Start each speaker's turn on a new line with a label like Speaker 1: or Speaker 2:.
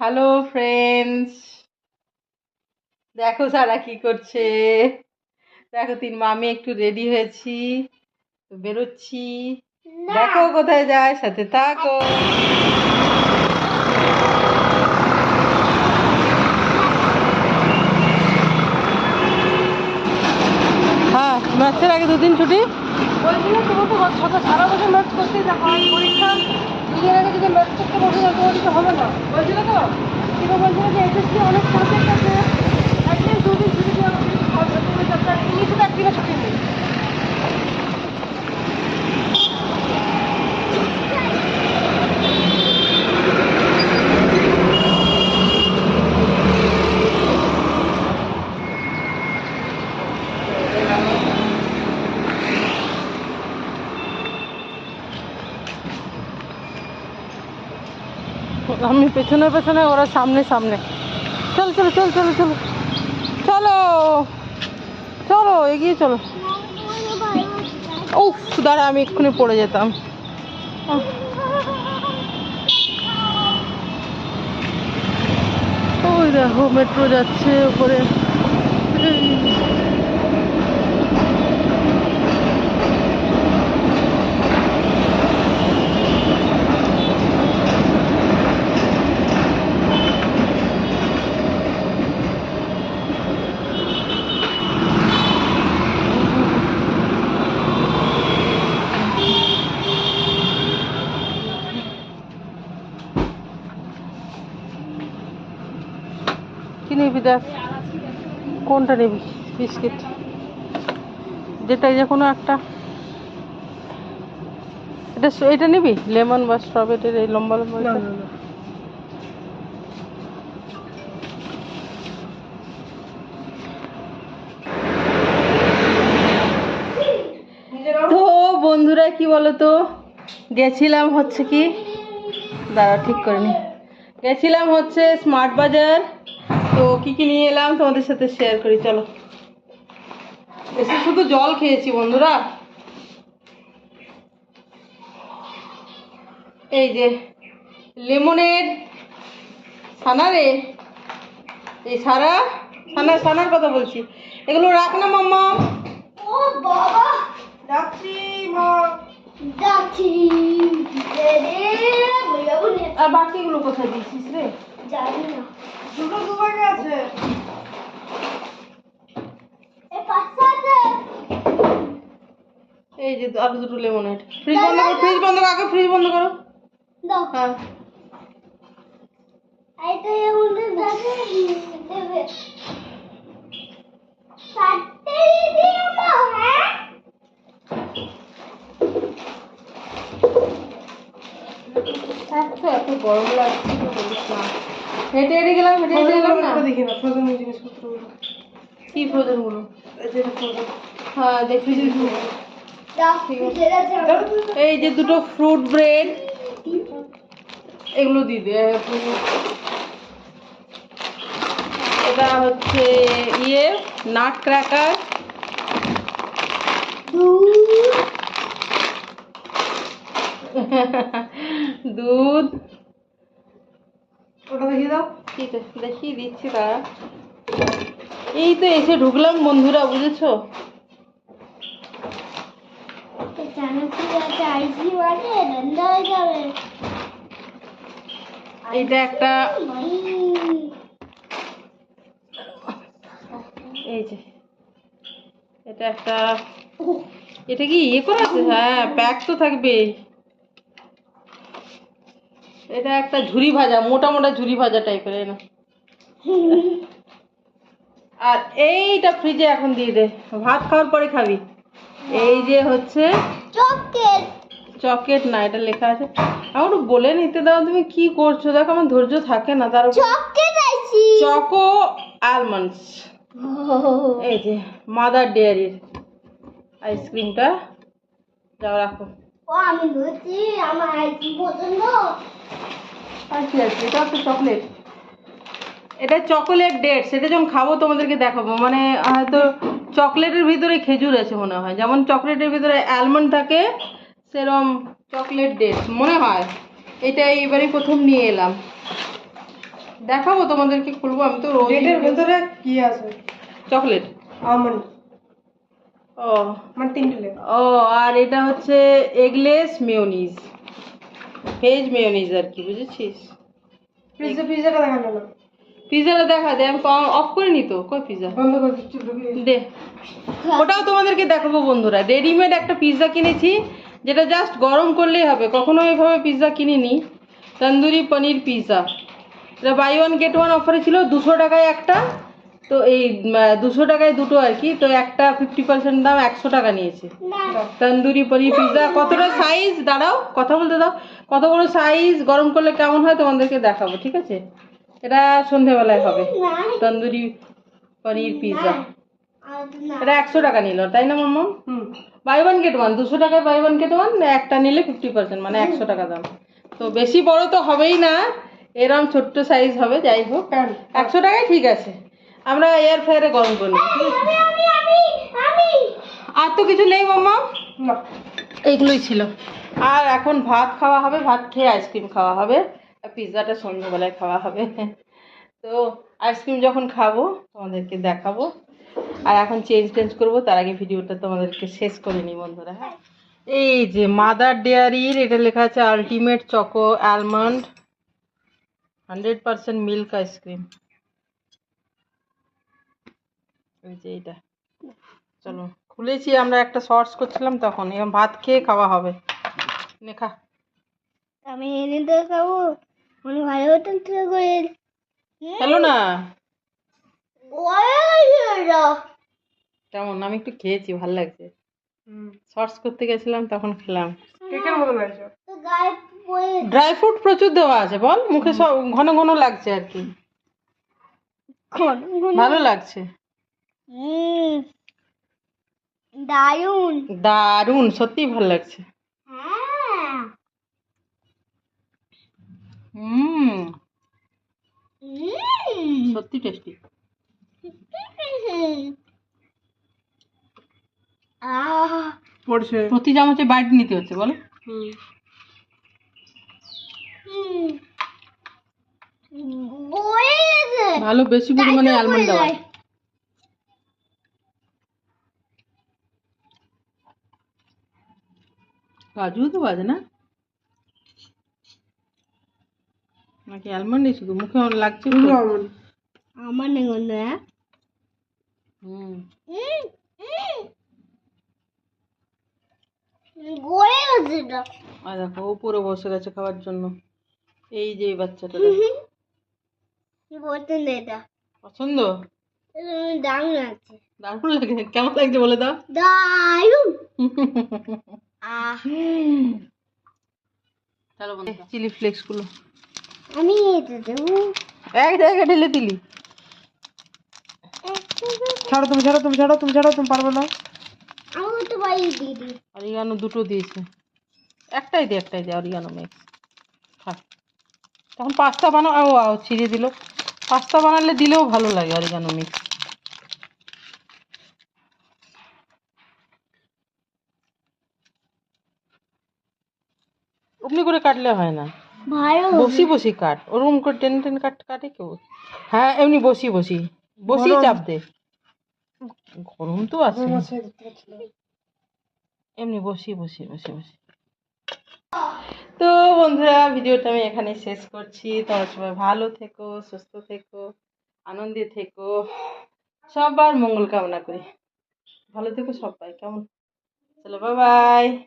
Speaker 1: Hello friends দেখো সারা কি করছে? দেখো তিন মামি একটু রেডি হয়েছি। বেরোচ্ছি। দেখো কোথায় যায় সাথে থাকো। হ্যাঁ ম্যাচের আগে দুদিন ছুটি?
Speaker 2: বলছিল তুমি তো সারা বছর থাকো আর পরীক্ষা। আগে যদি ম্যাচ করতে বসে তোমার হবে না। বলছিল তো? কিন্তু বলছিল যে, এসএসসি অনেক সাবজেক্ট আছে একদিন দুদিন ছুটি দিয়ে আমাকে কিছু হবে তুমি তার ইংলিশে তো একদিনও ছুটি নেই
Speaker 1: আমি পেছনে পেছনে, ওরা সামনে সামনে। চল, চলো চল, চলো চলো। চলো চলো, এগিয়ে চলো। উফ, দাঁড়া, আমি এক্ষুনি পড়ে যেতাম। ওই দেখো মেট্রো যাচ্ছে উপরে কি নিবি দেখ কোনটা নিবি? বিস্কিট। যেটা যে কোনো একটা। এটা এটা নিবি? লেমন বা স্ট্রবেরির এই লম্বা লম্বা তো বন্ধুরা কি বলতো? গেছিলাম হচ্ছে কি? দাঁড়া ঠিক করে নি। গেছিলাম হচ্ছে স্মার্ট বাজার। তো কি কি নিয়ে এলাম তোমাদের সাথে শেয়ার করি চলো। এসে শুধু জল খেয়েছি বন্ধুরা। এই যে লেমনের সানারে এই সারা সানা সানার কথা বলছি। এগুলো রাখ না মাম্মা।
Speaker 2: ও বাবা।
Speaker 1: রাখছি মা।
Speaker 2: যাচ্ছি। রে বলে
Speaker 1: আর বাকিগুলো কোথায় দিয়েছিস রে?
Speaker 2: জানি না।
Speaker 1: এই যে আরও দুটো লেমনেড ফ্রিজ বন্ধ করো ফ্রিজ বন্ধ করো আগে ফ্রিজ বন্ধ করো। হ্যাঁ।
Speaker 2: হ্যাঁ?
Speaker 1: এত গরম লাগছে তো না। হেঁটে হেঁটে গেলাম হেঁটে হেঁটে গেলাম না?
Speaker 2: দেখি না ফ্রোজেন জিনিসপত্রগুলো
Speaker 1: কি
Speaker 2: ফ্রোজেনগুলো
Speaker 1: হ্যাঁ দেখি এই যে দুটো ফ্রুট ব্রেড। এগুলো দিয়ে দে এটা হচ্ছে ইয়ে নাট ক্র্যাকার। দুধ।
Speaker 2: দেখিয়ে দাও।
Speaker 1: ঠিক আছে দেখিয়ে দিচ্ছি তারা। এই তো এসে ঢুকলাম বন্ধুরা বুঝেছ? এইটা একটা এই যে এটা একটা এটা কি ইয়ে করা আছে? হ্যাঁ প্যাক তো থাকবেই। এটা একটা ঝুরি ভাজা মোটা মোটা ঝুরি ভাজা টাইপের না? আর এইটা ফ্রিজে এখন দিয়ে দে ভাত খাওয়ার পরে খাবি। এই যে হচ্ছে
Speaker 2: চকলেট
Speaker 1: চকলেট না এটা লেখা আছে। আমার বলে নিতে দাও তুমি কি করছ? দেখো আমার ধৈর্য থাকে না তার
Speaker 2: চকলেট আইসি
Speaker 1: চকো আলমন্ডস এই যে মাদার ডেয়ারির আইসক্রিমটা যাও রাখো।
Speaker 2: ও আমি ধরছি আমার আইসি পছন্দ।
Speaker 1: আর কি আছে? এটা তো চকলেট এটা চকোলেট ডেট সেটা যখন খাব তোমাদেরকে দেখাবো। মানে হয়তো চকলেটের ভিতরে খেজুর আছে মনে হয়। যেমন চকলেটের ভিতরে অ্যালমন্ড থাকে সেরম চকলেট ডেট মনে হয়। এটা এইবারই প্রথম নিয়ে এলাম। দেখাবো তোমাদেরকে খুলবো। আমি তো রোজ
Speaker 2: ভেতরে কি আছে?
Speaker 1: চকলেট
Speaker 2: আমন্ড
Speaker 1: ও
Speaker 2: মানে লেগ
Speaker 1: ও আর এটা হচ্ছে এগলেস মেয়োনিজ ভেজ মেয়োনিজ আর কি বুঝেছিস?
Speaker 2: পিৎজা পিৎজাটা দেখানো না
Speaker 1: পিজাটা দেখা দে আমি অফ করে নি তো কই পিজা
Speaker 2: বন্ধ করে
Speaker 1: দে। ওটাও তোমাদেরকে দেখাবো বন্ধুরা। রেডিমেড একটা পিৎজা কিনেছি যেটা জাস্ট গরম করলেই হবে। কখনো এইভাবে পিৎজা কিনিনি। তন্দুরি পনির পিৎজা এটা বাই ওয়ান গেট ওয়ান অফারে ছিল দুশো টাকায় একটা। তো এই দুশো টাকায় দুটো আর কি তো একটা ফিফটি পার্সেন্ট দাম একশো টাকা নিয়েছে। তন্দুরি পনির পিৎজা কতটা সাইজ দাঁড়াও কথা বলতে দাও। কত বড় সাইজ গরম করলে কেমন হয় তোমাদেরকে দেখাবো ঠিক আছে? এটা সন্ধেবেলায় হবে। তন্দুরি পনির পিৎজা এটা একশো টাকা নিল তাই না মাম্মা?
Speaker 2: হুম।
Speaker 1: বাই ওয়ান গেট ওয়ান দুশো টাকায় বাই ওয়ান গেট ওয়ান একটা নিলে ফিফটি পার্সেন্ট মানে একশো টাকা দাম। তো বেশি বড় তো হবেই না এরম ছোট্ট সাইজ হবে যাই হোক। একশো টাকায় ঠিক আছে। আমরা এয়ার ফ্রায়ারে গরম করে? আর তো কিছু নেই, মাম্মা। এইগুলোই ছিল। আর এখন ভাত খাওয়া হবে, ভাত খেয়ে আইসক্রিম খাওয়া হবে, আর পিৎজাটা সন্ধ্যাবেলায় খাওয়া হবে। তো আইসক্রিম যখন খাব, তোমাদেরকে দেখাবো। আর এখন চেঞ্জ টেঞ্জ করব, তার আগে ভিডিওটা তোমাদেরকে শেষ করে নিই, বন্ধুরা হ্যাঁ? এই যে মাদার ডেয়ারির এটা লেখা আছে ultimate choco almond hundred percent milk ice cream যে এইটা। চলো খুলেছি আমরা একটা শর্টস করছিলাম তখন। এবার ভাত খেয়ে খাওয়া হবে। নে খা।
Speaker 2: আমি এনে তো খাব মনে ভালো হতো তো করে
Speaker 1: হ্যালো না। কেমন? আমি একটু খেয়েছি ভালো লাগছে। শর্টস করতে গেছিলাম তখন খেলাম।
Speaker 2: কেকের মতো লাগছে
Speaker 1: ড্রাই ফ্রুট প্রচুর দেওয়া আছে বল। মুখে সব ঘন ঘন লাগছে আর কি। ভালো লাগছে।
Speaker 2: দারুণ
Speaker 1: দারুণ। সত্যিই ভালো লাগছে।
Speaker 2: হ্যাঁ।
Speaker 1: হুম সত্যি টেস্টি
Speaker 2: আহ।
Speaker 1: পড়ছে। প্রতি চামচে বাইট নিতে হচ্ছে বলো। ভালো বেশি পরিমাণে আলমন্ড দেওয়া। কাজু তো বাজে না? নাকি আলমন্ডই শুধু মুখে আমার লাগছে তো?
Speaker 2: আমার নেই গন্ধ হ্যাঁ?
Speaker 1: হুম। আর দেখো উপরে বসে গেছে খাওয়ার জন্য। এই যে বাচ্চাটা
Speaker 2: এটা।
Speaker 1: পছন্দ?
Speaker 2: দারুণ আছে
Speaker 1: দারুণ লাগে কেমন লাগছে বলে দাও।
Speaker 2: দারুণ।
Speaker 1: চলো চিলি ফ্লেক্সগুলো।
Speaker 2: আমি এটা দেবো।
Speaker 1: এক জায়গায় ঢেলে দিলি। ছাড়ো তুমি ছাড়ো তুমি ছাড়ো তুমি ছাড়ো তুমি পারবে না।
Speaker 2: আমি তো
Speaker 1: অরিগানো দুটো দিয়েছে। একটাই দে একটাই দে অরিগানো মিক্স থাক তখন পাস্তা বানাও ও ছিঁড়ে দিল। পাস্তা বানালে দিলেও ভালো লাগে অরিগানো মিক্স অমনি করে কাটলে হয় না বসি বসি কাট ওরকম করে টেনে টেনে কাট কাটে কেউ হ্যাঁ এমনি বসি বসি বসি চাপ দে গরম তো আছে এমনি বসি বসি বসি বসি তো বন্ধুরা ভিডিওটা আমি এখানে শেষ করছি তোমরা সবাই ভালো থেকো সুস্থ থেকো আনন্দে থেকো সবার মঙ্গল কামনা করি ভালো থেকো সবাই কেমন চলো বাই বাই